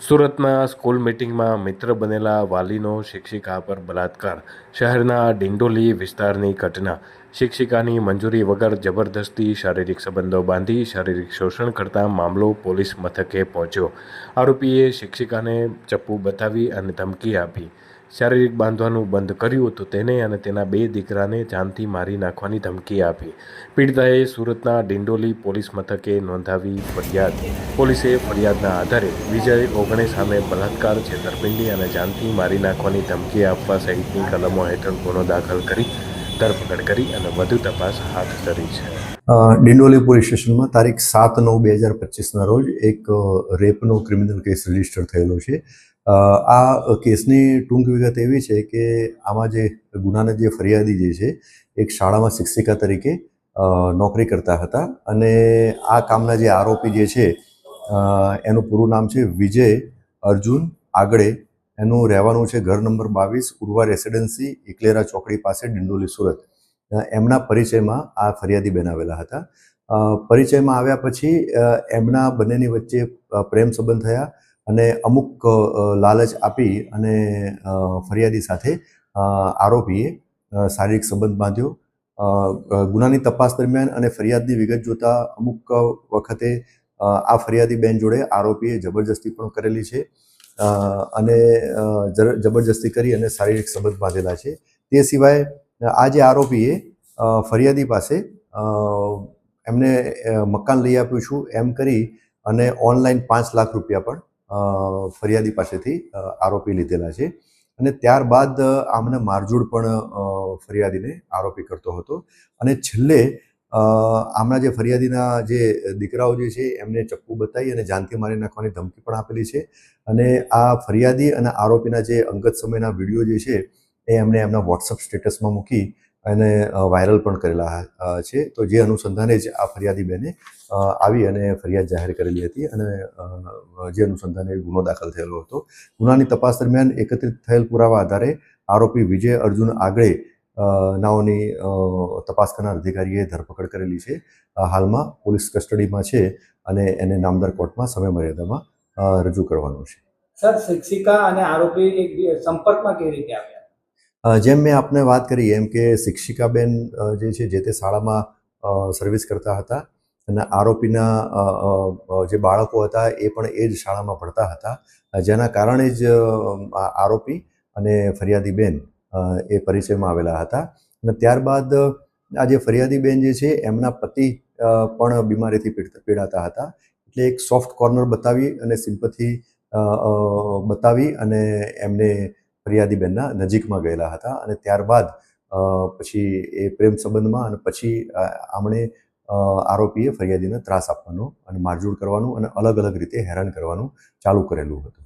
સુરતના સ્કૂલ મિટિંગમાં મિત્ર બનેલા વાલીનો શિક્ષિકા પર બલાત્કાર. શહેરના ડિંડોલી વિસ્તારની ઘટના. શિક્ષિકાની મંજૂરી વગર જબરદસ્તી શારીરિક સંબંધો બાંધી શારીરિક શોષણ કરતા મામલો પોલીસ મથકે પહોંચ્યો. આરોપીએ શિક્ષિકાને ચપ્પુ બતાવી અને ધમકી આપી. શારીરિક બાંધવાનું બંધ કર્યું તો તેને અને તેના બે દીકરાને જાનથી મારી નાખવાની ધમકી આપી. પીડિતાએ સુરતના ડિંડોલી પોલીસ મથકે નોંધાવી ફરિયાદ. પોલીસે ફરિયાદના આધારે વિજય ઓગણે સામે બલાત્કાર છેતરપિંડી અને જાનથી મારી નાખવાની ધમકી આપવા સહિતની કલમો હેઠળ ગુનો દાખલ કરી, ધરપકડ કરી અને વધુ તપાસ હાથ ધરી છે. ડિંડોલી પોલીસ સ્ટેશનમાં તારીખ સાત નવ બે હજાર પચીસના રોજ એક રેપનો ક્રિમિનલ કેસ રજિસ્ટર થયેલો છે. આ કેસની ટૂંક વિગત એવી છે કે આમાં જે ગુનાના જે ફરિયાદી જે છે, એક શાળામાં શિક્ષિકા તરીકે નોકરી કરતા હતા અને આ કામના જે આરોપી જે છે એનું પૂરું નામ છે વિજય અર્જુન આગળે. એનું રહેવાનું છે ઘર નંબર બાવીસ ઉર્વા રેસિડેન્સી, એકલેરા ચોકડી પાસે, ડિંડોલી, સુરત. એમના પરિચયમાં આ ફરિયાદી બનાવેલા હતા. પરિચયમાં આવ્યા પછી એમના બંનેની વચ્ચે પ્રેમ સંબંધ થયા. અને અમુક લાલચ આપી અને ફરિયાદી સાથે આરોપીએ શારીરિક સંબંધ બાંધ્યો. ગુનાની તપાસ દરમિયાન અને ફરિયાદની વિગત જોતા અમુક વખતે આ ફરિયાદી બેન જોડે આરોપીએ જબરજસ્તી પણ કરેલી છે. અને જબરજસ્તી કરી અને શારીરિક સંબંધ બાંધેલા છે. તે સિવાય, આ જે આરોપીએ ફરિયાદી પાસે એમને મકાન લઈ આપ્યું છું એમ કરી અને ઓનલાઈન પાંચ લાખ રૂપિયા પણ ફરિયાદી પાસેથી આરોપી લીધેલા છે. અને ત્યારબાદ આમને મારઝૂડ પણ ફરિયાદીને આરોપી કરતો હતો. અને છેલ્લે આમના જે ફરિયાદીના જે દીકરાઓ જે છે, એમને ચપ્પુ બતાવી અને જાનથી મારી નાખવાની ધમકી પણ આપેલી છે. અને આ ફરિયાદી અને આરોપીના જે અંગત સમયના વીડિયો જે છે, એ એમણે એમના વોટ્સઅપ સ્ટેટસમાં મૂકી અને વાયરલ પણ કરેલા છે. તો જે અનુસંધાને જ આ ફરિયાદી બેને આવી અને ફરિયાદ જાહેર કરેલી હતી અને જે અનુસંધાને ગુનો દાખલ થયેલો હતો. ગુનાની તપાસ દરમિયાન એકત્રિત થયેલ પુરાવા આધારે આરોપી વિજય અર્જુન આગળે નાઓની તપાસ કરનાર અધિકારીએ ધરપકડ કરેલી છે. હાલમાં પોલીસ કસ્ટડીમાં છે અને એને નામદાર કોર્ટમાં સમય મર્યાદામાં રજૂ કરવાનું છે. સર, શિક્ષિકા અને આરોપી સંપર્કમાં કેવી રીતે આવ્યા? જેમ મેં આપને વાત કરી, એમ કે શિક્ષિકાબેન જે છે, જે તે શાળામાં સર્વિસ કરતા હતા અને આરોપીના જે બાળકો હતા એ પણ એ જ શાળામાં ભણતા હતા. જેના કારણે જ આરોપી અને ફરિયાદીબેન એ પરિચયમાં આવેલા હતા. અને ત્યારબાદ, આ જે ફરિયાદીબેન જે છે, એમના પતિ પણ બીમારીથી પીડ- પીડાતા હતા. એટલે એક સોફ્ટ કોર્નર બતાવી અને સિમ્પથી બતાવી અને એમને ફરિયાદી બેનના નજીકમાં ગયેલા હતા અને ત્યારબાદ પછી એ પ્રેમ સંબંધમાં અને પછી આમણે આરોપીએ ફરિયાદીને ત્રાસ આપવાનો અને મારઝૂડ કરવાનું અને અલગ અલગ રીતે હેરાન કરવાનું ચાલુ કરેલું હતું.